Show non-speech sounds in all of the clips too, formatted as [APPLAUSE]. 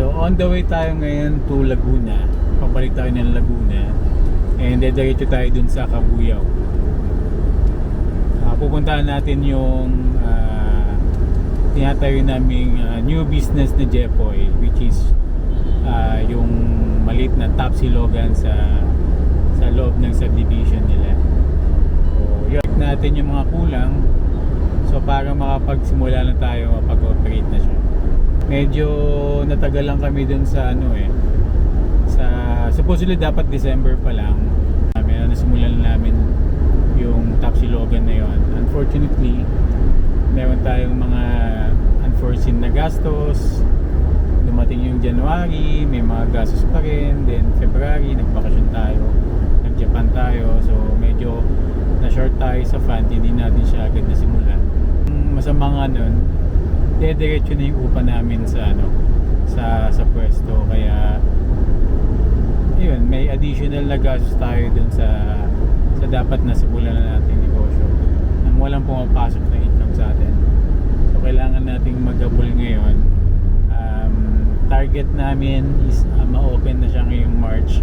So on the way tayo ngayon to Laguna. Pabalik tayo ng Laguna. And dediretso tayo dun sa Kabuyaw. Ah, pupuntahan natin yung ah, tinatayo naming ah, new business na Jepoy which is ah, yung maliit na Tapsilogan sa sa loob ng subdivision nila. So, yun natin yung mga kulang. So para makapagsimula na tayo mapag-operate na siya. Medyo natagal lang kami dun sa ano eh. Sa supposedly dapat December pa lang. Meron na simulan namin yung Tapsilogan na yon. Unfortunately, meron tayong mga unforeseen na gastos. Dumating yung January, may mga gastos pa rin. Then February, nagbakasyon tayo. Nag-Japan tayo. So medyo na-short tayo sa fund. Hindi natin siya agad na simulan. Ang Masama nga nun, dediretso na yung upa namin sa ano sa sa pwesto. Kaya yun may additional na gastos tayo dun sa sa dapat na simulan na nating negosyo. Nang walang pumapasok na income sa atin. So kailangan nating mag-abol ngayon. Um, target namin is uh, ma-open na siya ngayong March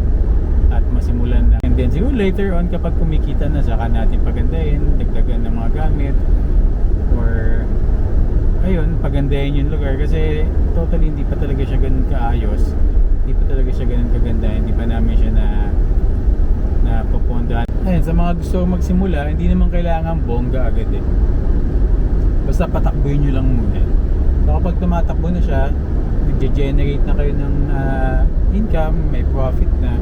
at masimulan na. And then siguro later on kapag kumikita na saka natin pagandahin dagdagan ng mga gamit or ayun, pagandahin yung lugar kasi totally hindi pa talaga siya ganun kaayos. Hindi pa talaga siya ganun kaganda. Hindi pa namin siya na na pupuntahan. Ayun, sa mga gusto magsimula, hindi naman kailangan bongga agad eh. Basta patakbuhin nyo lang muna. So kapag tumatakbo na siya, nagge-generate na kayo ng ah, income, may profit na,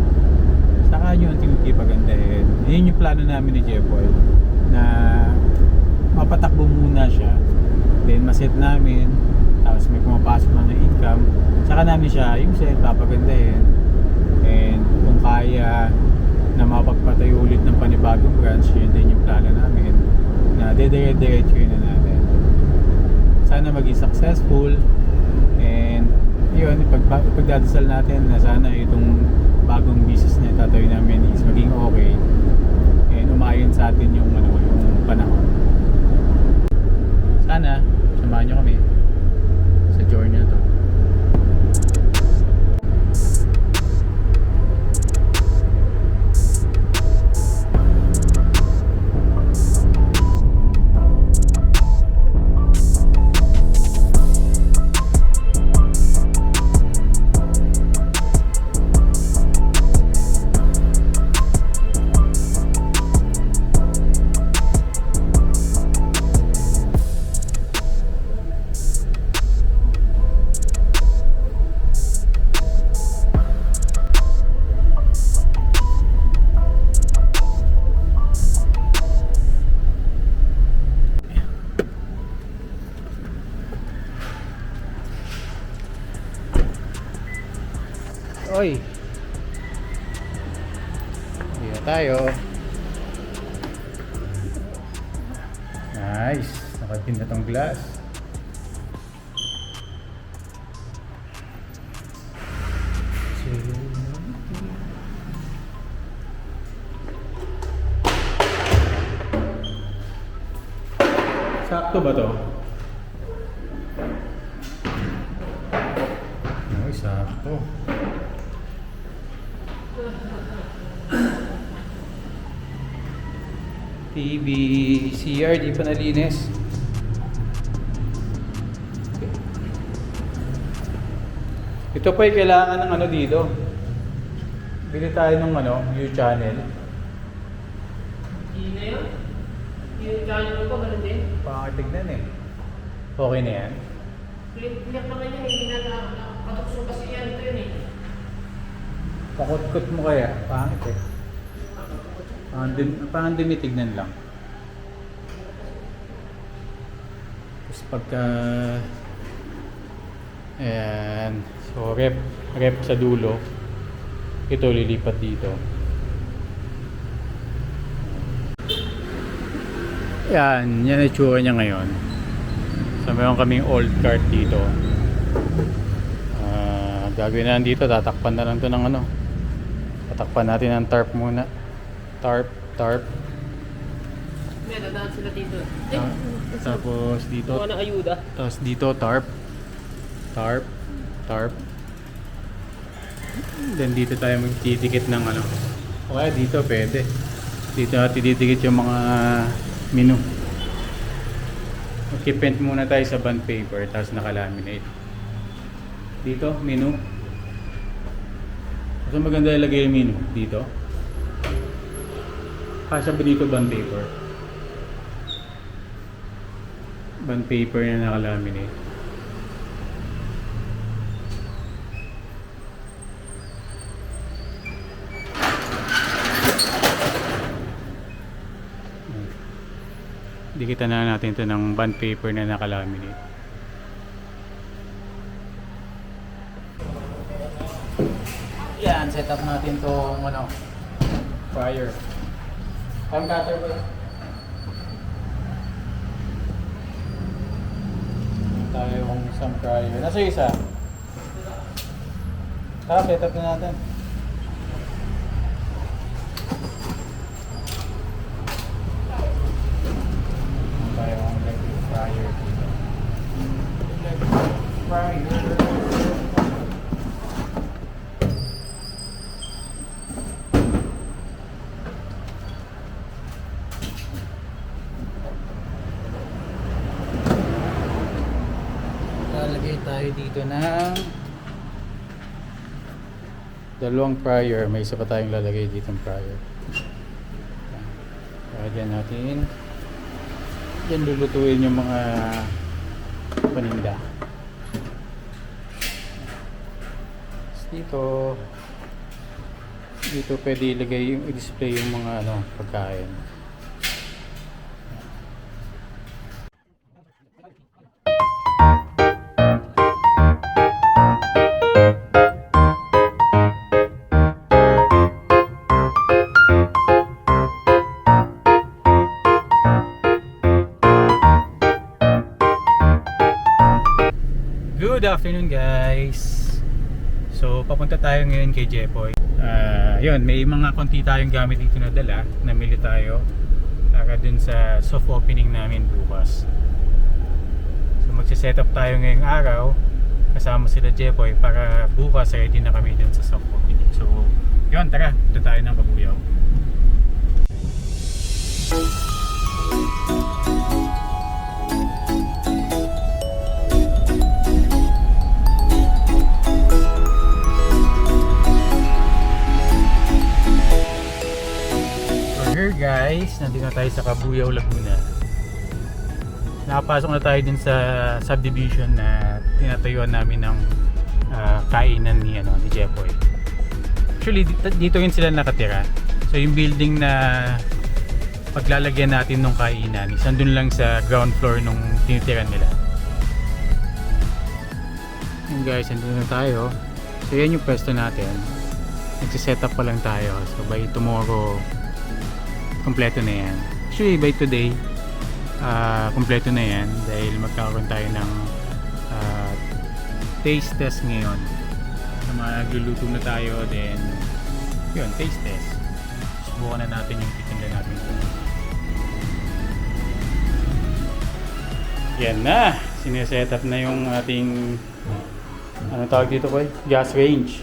saka nyo unti-unti pagandahin. Yun yung plano namin ni Jepoy na mapatakbo muna siya then maset namin. Tapos may pumapasok na ng income. Saka namin siya yung set papagandahin. And kung kaya na mapagpatayo ulit ng panibagong branch yun din yung plano namin. Na dedire-diretso yun na natin. Sana maging successful. And yun pag, pagdadasal natin na sana itong bagong business na tatayo namin is maging okay. And umayon sa atin yung ano yung panahon. Sana samahan nyo kami. Sa journey na to TV, CR, di pa nalinis. Ito pa yung kailangan ng ano dito. Bili tayo ng ano, new channel. Hindi na yun. Yung channel ko, ganun din. Pangatignan eh. Okay na yan. Click naman yun, hindi na nakatukso kasi yan. Ito yun eh. Pakot-kot mo kaya. Pangit eh. Pangandim, pangandim tignan lang. Tapos pagka... Ayan. So, rep, rep sa dulo. Ito lilipat dito. Yan, yan ang itsura niya ngayon. So, meron kaming old cart dito. Ah, gagawin na dito, tatakpan na lang to ng ano. Tatakpan natin ang tarp muna. Tarp, tarp. May dadaan sila dito. Ay, Ah, tapos dito, gawa ng ayuda. tapos dito tarp. Tarp, tarp. Then dito tayo magtidikit ng ano. O kaya dito pwede. Dito natin didikit yung mga menu. Magkipent muna tayo sa bond paper tapos nakalaminate. Dito, menu. Mas maganda ilagay yung menu dito. Kasya ba dito bond paper? Bond paper na nakalaminate. Dikitan na natin ito ng bond paper na nakalaminate. Yan, set up natin tong ano, fryer. Time cutter ba? Tayo yung isang fryer. Nasa isa? Tara, set up na natin. Tayo ang electric fryer dito. Electric fryer. Lalagay tayo dito ng dalawang fryer. May isa pa tayong lalagay dito ng fryer. Lagyan natin. Yan lulutuin yung mga paninda. Dito dito pwede ilagay yung i-display yung mga ano pagkain. Afternoon guys! So papunta tayo ngayon kay Jepoy. Ah, yun, may mga konti tayong gamit dito na dala. Namili tayo para dun sa soft opening namin bukas. So magsiset up tayo ngayong araw kasama sila Jepoy para bukas ready na kami dun sa soft opening. So yun, tara, punta tayo ng Kabuyaw. So here guys, nandito na tayo sa Kabuyaw, Laguna. Nakapasok na tayo din sa subdivision na tinatayuan namin ng ah, kainan ni, ano, ni Jepoy. Actually, dito, dito rin sila nakatira. So yung building na paglalagyan natin ng kainan is andun lang sa ground floor nung tinitiran nila. Yun guys, andun na tayo. So yan yung pwesto natin. Nagsiset up pa lang tayo. So by tomorrow, kompleto na yan. Actually, by today, ah kompleto na yan dahil magkakaroon tayo ng ah, taste test ngayon. Na magluluto na tayo, then yun, taste test. Subukan na natin yung titinda natin. Yan na! Sineset up na yung ating ano tawag dito ko Gas range.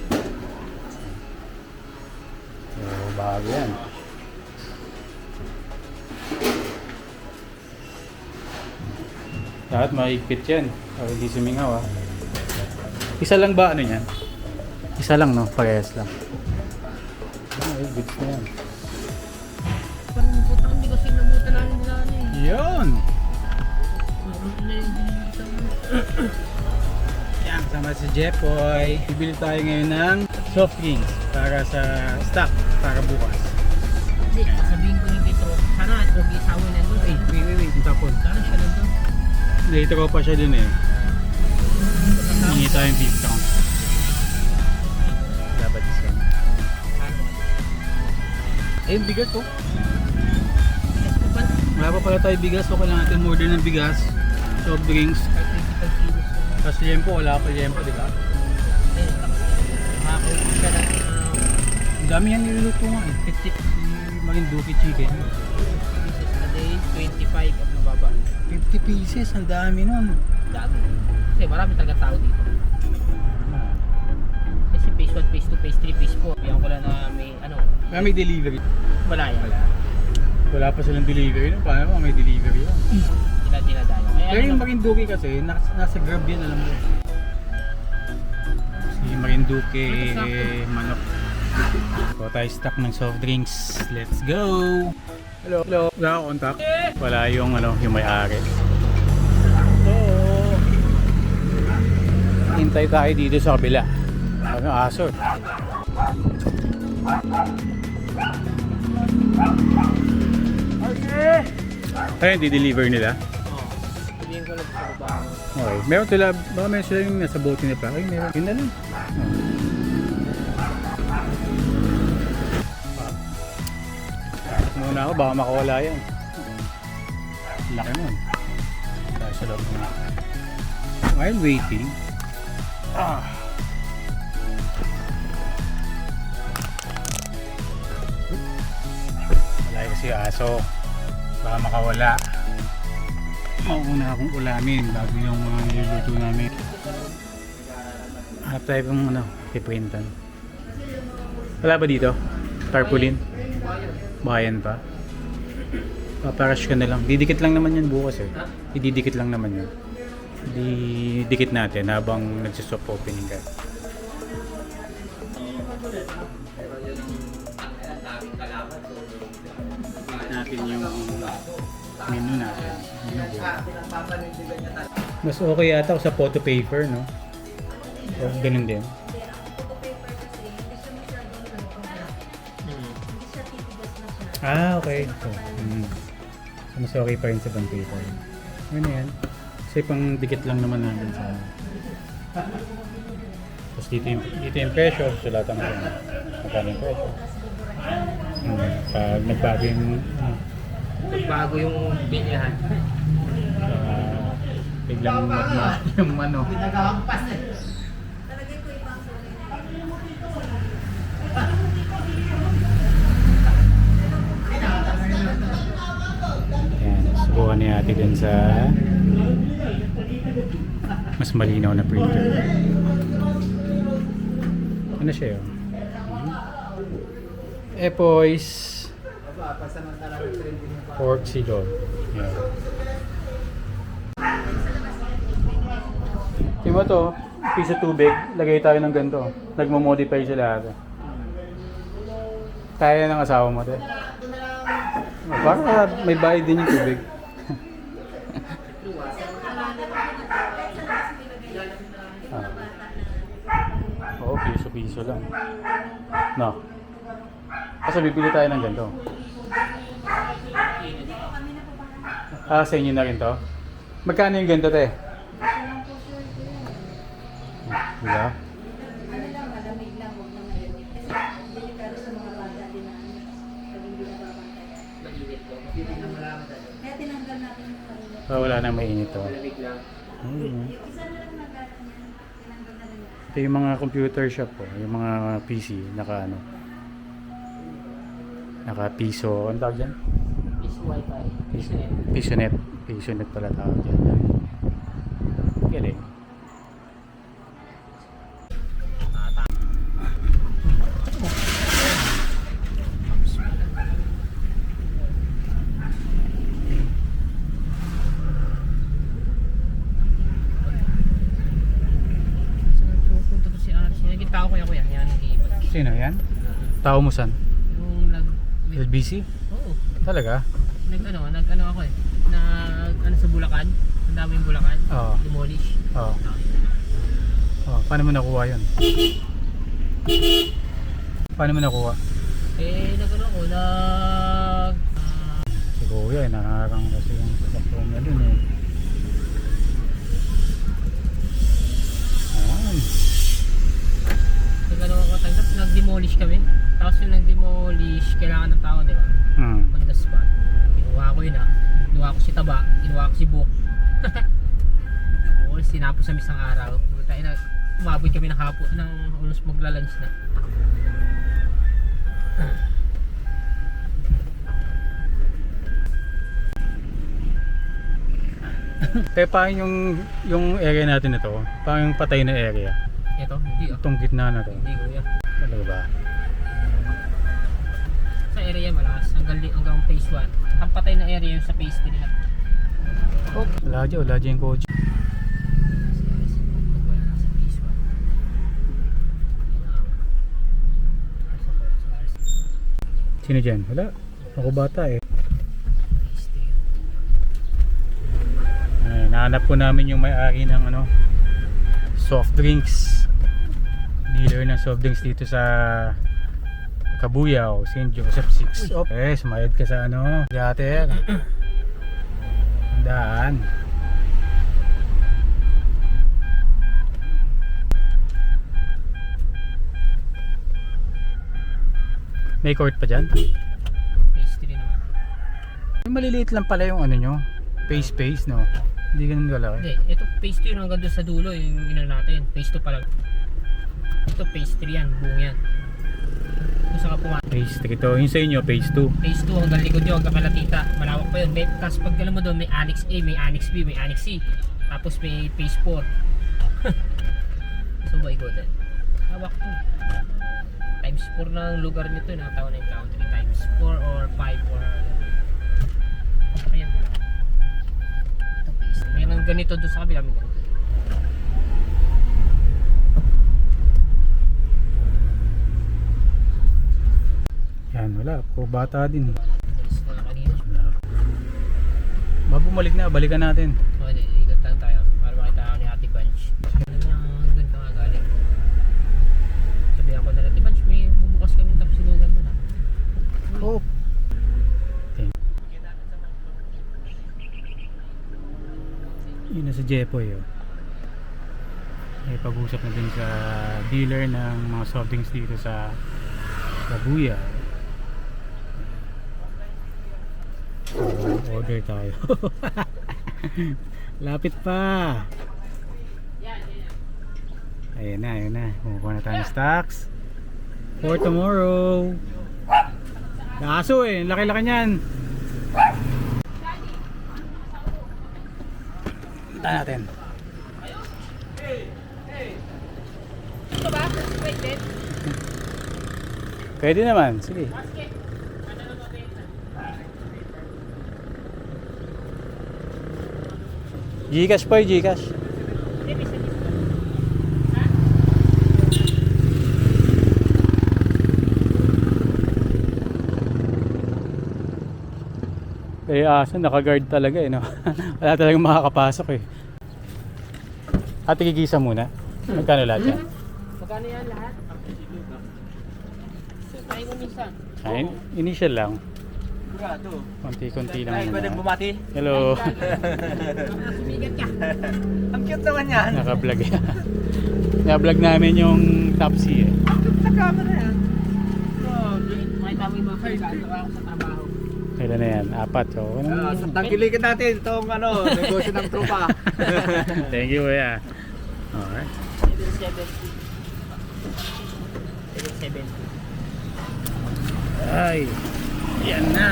So, bago yan. Lahat mahigpit yan. Para hindi sumingaw ah. Isa lang ba ano yan? Isa lang no? Parehas lang. Ay, good na yan. Parang putang hindi kasi nabutan namin nila ano eh. Yun! Yan, kasama si Jepoy. Bibili tayo ngayon ng soft drinks para sa stock para bukas. Hindi, sabihin ko ni Petro, sana huwag isawa na doon. Wait, wait, wait, wait. Tapos, Sana siya nandun. Later ko pa siya dun eh. Hingi tayong discount. Dapat discount. Ayun, bigas oh. Wala pa pala tayo bigas. Okay lang natin order ng bigas. Soft drinks. Kahit 25 kilos. Tapos liempo, wala pa liempo, di ba? Ang dami yan niluluto nga eh. 50 Marinduque chicken. Pieces a day, 25 ang mababa. 50 pieces, ang dami nun. Dami. Kasi marami talaga tao dito. Kasi phase 1, phase 2, phase 3, Ah, may delivery. Wala yan. Wala. Wala pa silang delivery. No? Paano may delivery yan? Sila dinadayo. Ay, Pero ano yung na- Marinduque kasi, nasa, nasa Grab yan, alam mo. Si Marinduque manok. Kuha tayo stock ng soft drinks. Let's go! Hello, hello. Wala contact. Wala yung, ano, yung may-ari. Oo. Hintay tayo dito sa kabila. Ano, aso. Ayun, di-deliver nila. Oo. Sabihin ko lang sa baba. Okay. Meron sila, baka meron sila yung nasa bote nila. Ay, meron. Yun na lang. Oh. Muna ako, baka makawala yan. Laki nun. Tayo sa loob na. While waiting, ah. Malay kasi aso. Baka makawala. Mauna akong ulamin bago yung mga niluluto namin. Hanap tayo kung ano, piprintan. Wala ba dito? Tarpaulin? Bayan pa? Paparash ka na lang. Didikit lang naman yan bukas eh. Ididikit lang naman yan. Di dikit natin habang nagsisoft opening ka. natin yung menu natin. Mas okay yata sa photo paper, no? O ganun din. Ah, okay. So, mm. so, mas okay pa rin sa bond paper. Ano yan? Kasi pang dikit lang naman natin sa Tapos dito yung, dito yung presyo, sulatan ko yun. Magkano yung presyo. Hmm. Pag nagbago yung hmm, Bago yung binyahan. Ah, biglang magmahal yung ano. Pinaghahampas eh. Subukan ni ate dun sa mas malinaw na printer. Ano siya yun? Epois Pork Silog. Tingnan mo to, piso tubig, lagay tayo ng ganito. Nagmo-modify sila ate. Kaya ng asawa mo, te. Para may bayad din yung tubig. ah. Oo, piso-piso lang. No. Kasi bibili tayo ng ganito. Ah, sa inyo na rin to? Magkano yung ganito, te? Diba? Oh, wala nang mainit to. Malamig lang. Hmm. Isa na lang nagkaroon niya, tinanggal na lang niya. Ito yung mga computer shop po, yung mga PC, naka ano, naka piso, ano tawag dyan? Is wifi. Piso, Pisonet. Pisonet pala tawag dyan. Galing. Saan pupunta to si Aris? Naging tao ko yan kuya. Yan ang iibat. Sino yan? Tao mo san? Yung nag... LBC? Oo. Talaga? Nag ano, nag ano ako eh. Nag ano sa Bulacan. Ang daming Bulacan. Oo. Demolish. Oo. Oh, paano mo nakuha yun? Paano mo nakuha? Eh, nag ano ako, nag... ah, Si Kuya, eh, nakakarang kasi yung sasakyan niya dun eh. Ayan. ano ako, tapos nag-demolish kami. Tapos yung nag-demolish, kailangan ng tao, di ba? Hmm. on the spot. Kinuha ko yun ah. Kinuha ko si Taba, kinuha ko si Book. [LAUGHS] Oo, sinapos sa isang araw. Puta ina, umabot kami ng hapon, ng almost magla-lunch na. [COUGHS] Kaya paano yung, yung area natin ito? Paano yung patay na area? Ito, hindi ah. Itong gitna na to. Hindi ko yan. Talaga ba? Area malakas hanggang, hanggang phase 1. Ang patay na area yung sa phase 3 na. Oh. Wala dyan, yung 1. Sino dyan? Wala. Ako bata eh. Phase 3. Ay, nahanap ko namin yung may-ari ng ano soft drinks dealer ng soft drinks dito sa Kabuyaw, St. Joseph 6 oh. eh, sumayad ka sa ano gater [CLEARS THROAT] daan may court pa dyan? Phase 3 naman. maliliit lang pala yung ano nyo face face no hindi ganun kalaki Hindi, ito phase 2 yun hanggang doon sa dulo yung ina natin. Phase 2 pa lang. Ito phase 3 yan, buong yan. Kung saan ka pumasok. Phase 3 to. Yung sa inyo, phase 2. Phase 2 hanggang likod nyo, hanggang kalatita. Malawak pa yun. May, tapos pag alam mo doon, may Annex A, may Annex B, may Annex C. Tapos may Phase 4. [LAUGHS] so ba ikotin? Hawak to. Times 4 ng lugar nyo to, nakatawa na yung country. Times 4 or 5 or Ayan. Ito phase. Mayroon ganito doon sa kabila, may ganito. Yan, wala. Puro bata din. eh. Na. Wala. Mabumalik na, balikan natin. Hindi, ikot lang tayo para makita ako ni Ate Bunch. Yung doon ka nga galing? Sabi ako na Ate Bunch, may bubukas kami tapos sinugan doon ha. Oh. Yun na sa Jepoy oh. May pag-usap na din sa dealer ng mga soft drinks dito sa Kabuya. So, order tayo. [LAUGHS] Lapit pa. Ayan na, ayan na. Kumukuha na tayo ng stocks. For tomorrow. Kaso eh, laki-laki niyan. Punta natin. Pwede naman, sige. Gcash po, Gcash. Eh aso naka-guard talaga eh no. [LAUGHS] Wala talagang makakapasok eh. Ate gigisa muna. Magkano lahat yan? Magkano yan lahat? Tayo mo minsan. Ay, initial lang. Konti-konti lang. Ay, pwede bumati. Hello. [LAUGHS] Ang cute naman yan. Naka-vlog yan. Naka-vlog namin yung Topsy eh. Ang cute na camera yan. Makita mo yung mga kailangan ako sa trabaho. Kailan na yan? Apat. So, ano? Uh, sa tangkilikin natin itong ano, negosyo ng tropa. [LAUGHS] Thank you kuya. Alright. 770. 770. Ay. Yan na.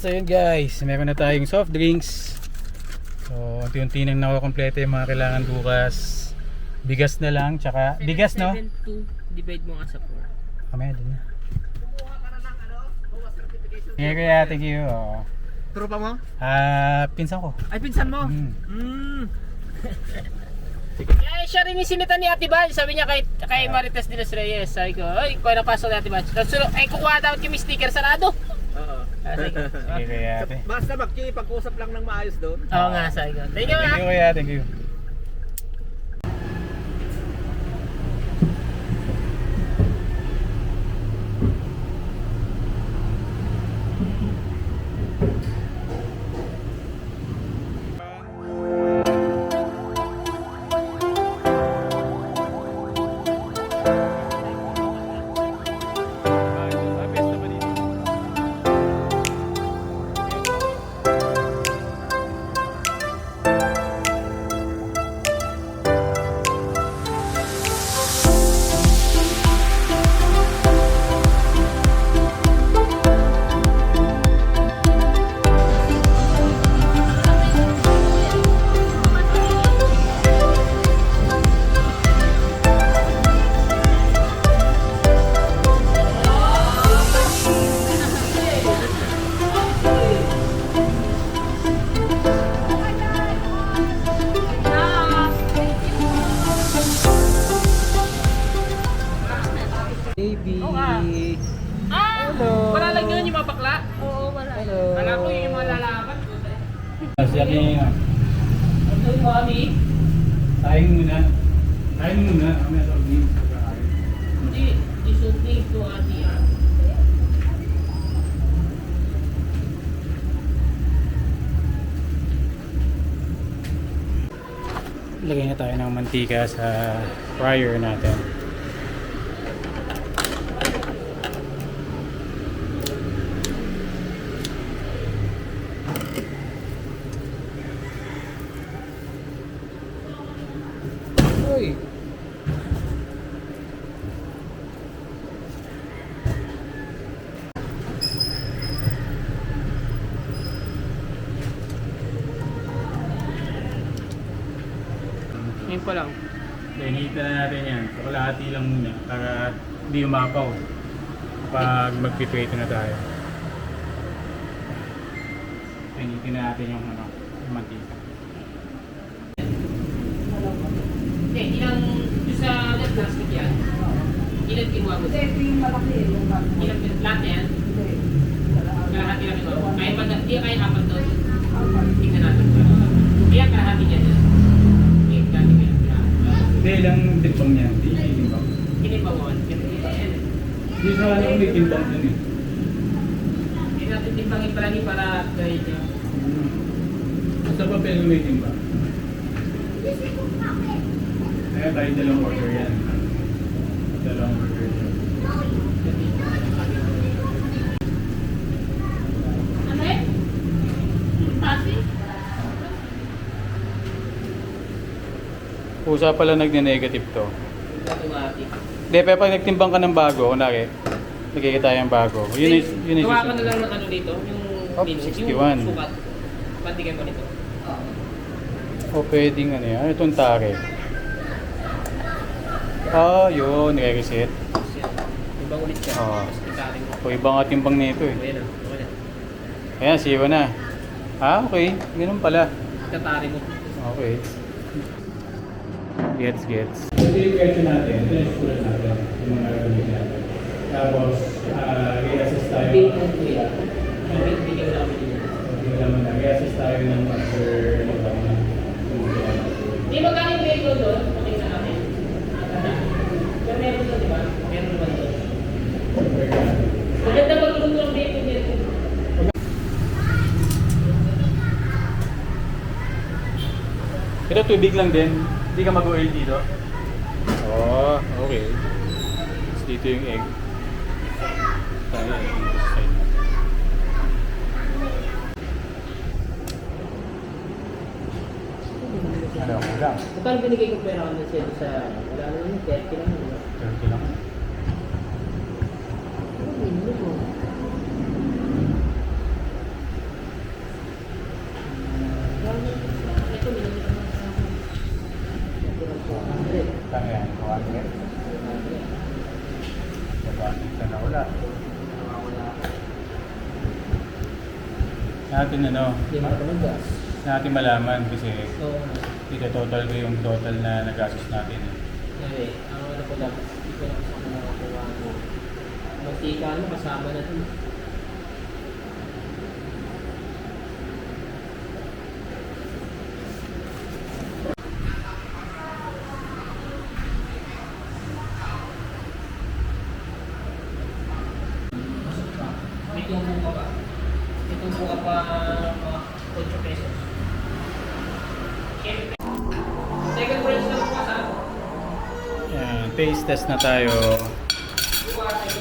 So yun guys, meron na tayong soft drinks. So unti-unti nang nakukompleto yung mga kailangan bukas. Bigas na lang, tsaka bigas no? 772 divide mo nga sa 4. Kamaya din na. Thank you kuya, thank you. Oh. tropa mo? Ah, pinsan ko. Ay, pinsan mo? Hmm. Mm. [LAUGHS] Eh, siya rin yung sinita ni Ate Ban. Sabi niya kay, kay Marites de los Reyes. Sabi ko, ay, kuha na pasok ni Ate Ban. Tapos, ay, kukuha daw kami sticker sarado. Oo. Ah, Sabi ko, you kuya, ate. Basta makikipag-usap lang ng maayos doon. Oo nga, sabi ko. Thank you, Thank ha. you kuya, thank you. Mantika sa fryer natin. Uy! Pa lang. Hinihita na natin yan. So, kalahati lang muna para hindi umapaw pag magpiprito na tayo. Hinihitin na natin yung, ano, yung mantika. Hindi, ilang, yung sa net plastic yan. Ilan kinuha mo? Kasi ito yung malaki eh, yung. Ilan, lahat yan? Hindi. Kalahati. Lang ito. Kaya pa, hindi kaya apat doon. Apat. Tingnan natin. Kaya kalahati niya doon. Okay, kalahati ko yan. Hindi, ilang timbang niya. Hindi yung timbang. Hindi. Hindi Hindi sa ano may timbang dun eh. natin timbangin palagi para guide niya. Sa papel may timbang. Kaya tayo dalawang order yan. Dalawang order yan. Ano eh? Pasi? Pusa pala nagne-negative to. Ate. Hindi, pero pag nagtimbang ka ng bago, kunwari, nagkikita tayo ng bago. Yun is, yun is Gawa ka na lang ng ano dito, yung Oh, 61. yung sukat. Pantigan ko nito. O pwedeng ano yan. Ano itong tare? Ah, yun. Nire-reset. Iba ulit. Tapos itarin mo. O iba nga timbang nito eh. Ayan. Ayan, zero na. Ah, okay. Ganun pala. Itatarin mo. Okay. Gets, gets. Ito yung question natin. Ito yung sulat natin. Yung mga gagawin natin. Tapos, uh, i-assess tayo. Big and clear. Big, bigyan namin yun. Hindi naman na. I-assess tayo ng after ng mga Di ba galing bacon doon? Okay na namin. Pero meron doon, di ba? Meron naman doon. Maganda magluto ng bacon dito. Ito tubig lang din. Hindi ka mag-oil dito. Oh, okay. Tapos dito yung egg. Tayo, dito sa side. Ano, kulang. Magkano binigay ko pera kami sa sa wala na yun, 30 lang yun. 30 lang. Ito, binigay ko sa akin. Kano yan? 200? Babalik ka na wala. Natin ano, Hindi mag-gas. natin malaman kasi Oo. ito total ko yung total na nagastos natin. eh. Ngayon, ang ano ko lang, hindi ko lang sa nakakuha mo. Mantika ano, kasama na ito. Ka pa mga 8 pesos. Second branch lang po sa Yan, taste test na tayo.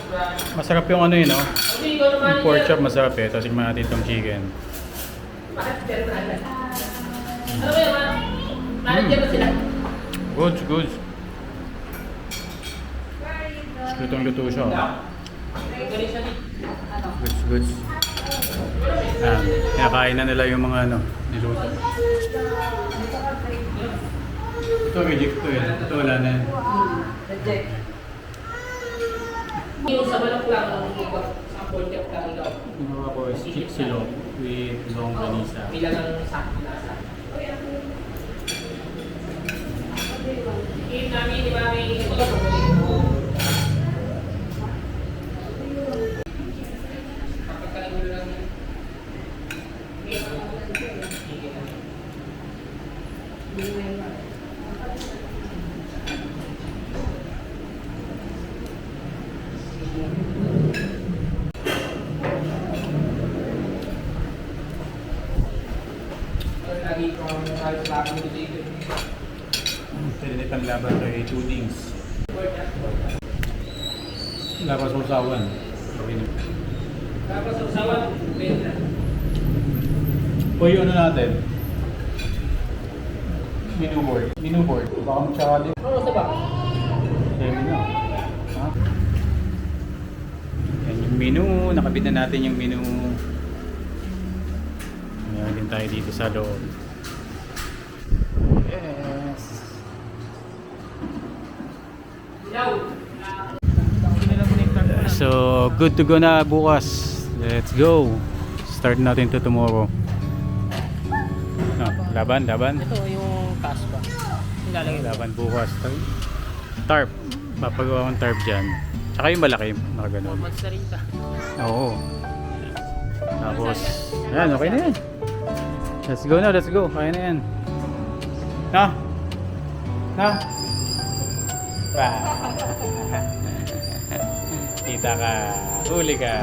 Branch. Masarap yung ano yun, no? Yung pork chop masarap eh. Tapos tignan natin itong chicken. Na Ano ba yun, ma? Manager ba sila? Good, good. Lutong luto siya. oh. Goods, goods. Yan, kinakain na nila yung mga ano, niluto. Ito reject to eh. Ito wala na yan. Reject. Yung sa balak lang, sa pork chop lang ikaw. Ginawa ko is chick silog with longganisa. Bilang ang sakit lasa. Yung namin, di ba, may ito lang Pagkakain lang yun. Okay. Hindi mo yan. Pwede na panglaban kay Tudings. Lapas usawan. Tapos usawan, pwede O yung ano natin? Menu board. Menu board. Baka magsaka din. Ano sa ba? Demi na. Ha? Yan yung menu. Nakabit na natin yung menu. Ngayon din tayo dito sa loob. Yes. So, good to go na bukas. Let's go. Start natin to tomorrow. Ah, laban, laban. Ito yung cash ba? Nilalagay ba? Laban bukas. Tarp. Papagawa akong tarp dyan. Tsaka yung malaki. Mga ganun. Ka. Oo. Tapos, yan, okay na yan. Let's go na, let's go. Kaya na yan. Na? Na? Bah. [LAUGHS] Kita ka. Huli ka.